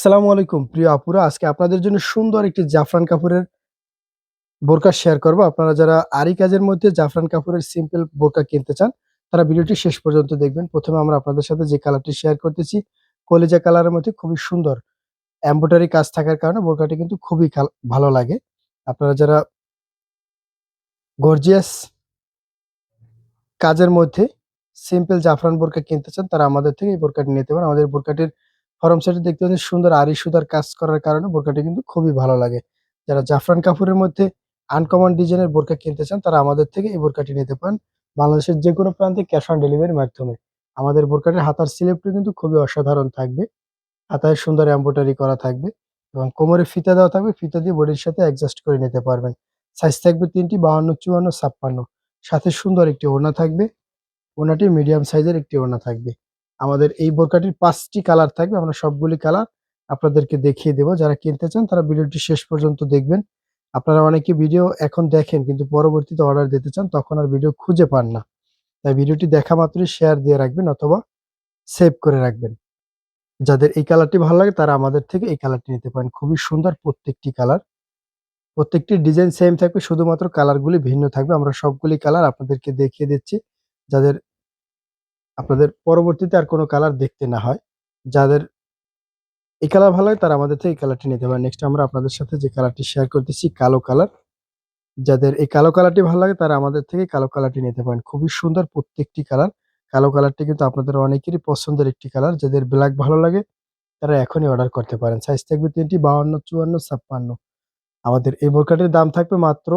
আসসালামু আলাইকুম। প্রিয় আপুরা, আজকে আপনাদের জন্য সুন্দর একটি জাফরান কাপুরের বোরকা শেয়ার করব। আপনারা যারা আরি কাজের মধ্যে জাফরান কাপুরের সিম্পল বোরকা কিনতে চান, তারা ভিডিওটি শেষ পর্যন্ত দেখবেন। প্রথমে আমরা আপনাদের সাথে যে কালারটি শেয়ার করতেছি, কলিজা কালারের মধ্যে খুবই সুন্দর এম্ব্রয়ডারি কাজ থাকার কারণে বোরকাটি কিন্তু খুবই ভালো লাগে। আপনারা যারা গর্জিয়াস কাজের মধ্যে সিম্পল জাফরান বোরকা কিনতে চান, তারা আমাদের থেকে এই বোরকাটি নিতে পারেন। আমাদের বোরকাটির ফরম সেটে দেখতে পাচ্ছেন সুন্দর আরি সুতার কাজ করার কারণে বোরকাটি কিন্তু খুবই ভালো লাগে। যারা জাফরান কাপড়ের মধ্যে আনকমন ডিজাইনের বোরকা কিনতে চান, তারা আমাদের থেকে এই বোরকাটি নিতে পারেন বাংলাদেশের যে কোনো প্রান্তে ক্যাশ অন ডেলিভারির মাধ্যমে। আমাদের বোরকাটির হাতার স্লিপটি কিন্তু খুবই অসাধারণ থাকবে। হাতায় সুন্দর এম্ব্রয়ডারি করা থাকবে এবং কোমরে ফিতা দেওয়া থাকবে, ফিতা দিয়ে বডির সাথে অ্যাডজাস্ট করে নিতে পারবেন। সাইজ থাকবে তিনটি, বাহান্ন, চুয়ান্ন, ছাপ্পান্ন। সাথে সুন্দর একটি ওড়না থাকবে। ওড়নাটি মিডিয়াম সাইজের একটি ওড়না থাকবে। আমাদের এই বোরকাটির পাঁচটি কালার থাকবে। আমরা সবগুলি কালার আপনাদেরকে দেখিয়ে দেবো। যারা কিনতে চান, তারা ভিডিওটি শেষ পর্যন্ত দেখবেন। আপনারা অনেকে ভিডিও এখন দেখেন, কিন্তু পরবর্তীতে অর্ডার দিতে চান, তখন আর ভিডিও খুঁজে পান না। তাই ভিডিওটি দেখা মাত্রই শেয়ার দিয়ে রাখবেন অথবা সেভ করে রাখবেন। যাদের এই কালারটি ভালো লাগে, তারা আমাদের থেকে এই কালারটি নিতে পারেন। খুবই সুন্দর প্রত্যেকটি কালার। প্রত্যেকটি ডিজাইন সেম থাকবে, শুধুমাত্র কালারগুলি ভিন্ন থাকবে। আমরা সবগুলি কালার আপনাদেরকে দেখিয়ে দিচ্ছি। যাদের আপনাদের পরবর্তীতে আর কোনো কালার দেখতে না হয়। যাদের এই কালার ভালো হয়, তারা আমাদের থেকে এই কালারটি নিতে পারে নেক্সট আমরা আপনাদের সাথে যে কালারটি শেয়ার করতেছি, কালো কালার যাদের এই কালো কালারটি ভালো লাগে, তারা আমাদের থেকে কালো কালারটি নিতে পারেন। খুবই সুন্দর প্রত্যেকটি কালার কালো কালারটি কিন্তু আপনাদের অনেকেরই পছন্দের একটি কালার যাদের ব্ল্যাক ভালো লাগে, তারা এখনই অর্ডার করতে পারেন। সাইজ থাকবে তিনটি বাউন্ন চুয়ান্ন, ছাপ্পান্ন। আমাদের এই বোরকাটির দাম থাকবে মাত্র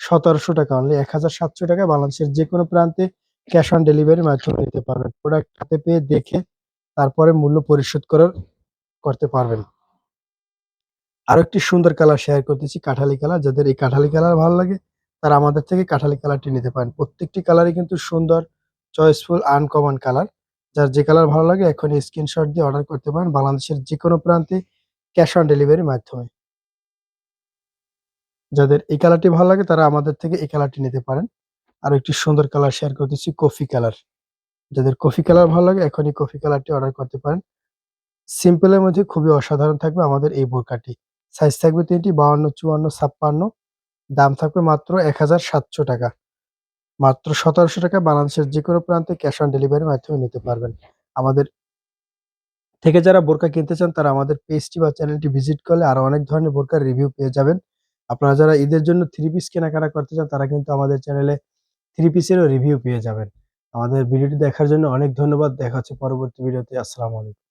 সতেরোশো টাকা। অনলি এক হাজার সাতশো টাকা বাংলাদেশের যে কোনো প্রান্তে ক্যাশ অন ডেলিভারির মাধ্যমে নিতে পারবেন। প্রোডাক্ট হাতে পেয়ে দেখে তারপরে মূল্য পরিশোধ করার, করতে পারবেন। আরও একটি সুন্দর কালার শেয়ার করতেছি, কাঠালি কালার। যাদের এই কাঠালি কালার ভালো লাগে, তারা আমাদের থেকে কাঠালি কালারটি নিতে পারেন। প্রত্যেকটি কালারই কিন্তু সুন্দর চয়েসফুল আনকমন কালার। যার যে কালার ভালো লাগে, এখনই স্ক্রিনশট দিয়ে অর্ডার করতে পারেন বাংলাদেশের যে কোনো প্রান্তে ক্যাশ অন ডেলিভারির মাধ্যমে। যাদের এই কালারটি ভালো লাগে, তারা আমাদের থেকে এই কালারটি নিতে পারেন। আর একটি সুন্দর কালার শেয়ার করতেছি কফি কালার যাদের কফি কালার ভালো লাগে, এখনই কফি কালারটি অর্ডার করতে পারেন। সিম্পলের মধ্যে খুবই অসাধারণ থাকবে আমাদের এই বোরকাটি সাইজ থাকবে তিনটি, বাউন্ন, চুয়ান্ন, ছাপ্পান্ন। দাম থাকবে মাত্র এক হাজার সাতশো টাকা। মাত্র সতেরোশো টাকা বাংলাদেশের যে কোনো প্রান্তে ক্যাশ অন ডেলিভারির মাধ্যমে নিতে পারবেন। আমাদের থেকে যারা বোরকা কিনতে চান, তারা আমাদের পেজটি বা চ্যানেলটি ভিজিট করলে আরও অনেক ধরনের বোরকার রিভিউ পেয়ে যাবেন। আপনারা যারা ঈদের জন্য থ্রি পিস কেনাকাটা করতে চান, তারা কিন্তু আমাদের চ্যানেলে থ্রি পিসেরও রিভিউ পেয়ে যাবেন। আমাদের ভিডিওটি দেখার জন্য অনেক ধন্যবাদ। দেখা হচ্ছে পরবর্তী ভিডিওতে আসসালামু আলাইকুম।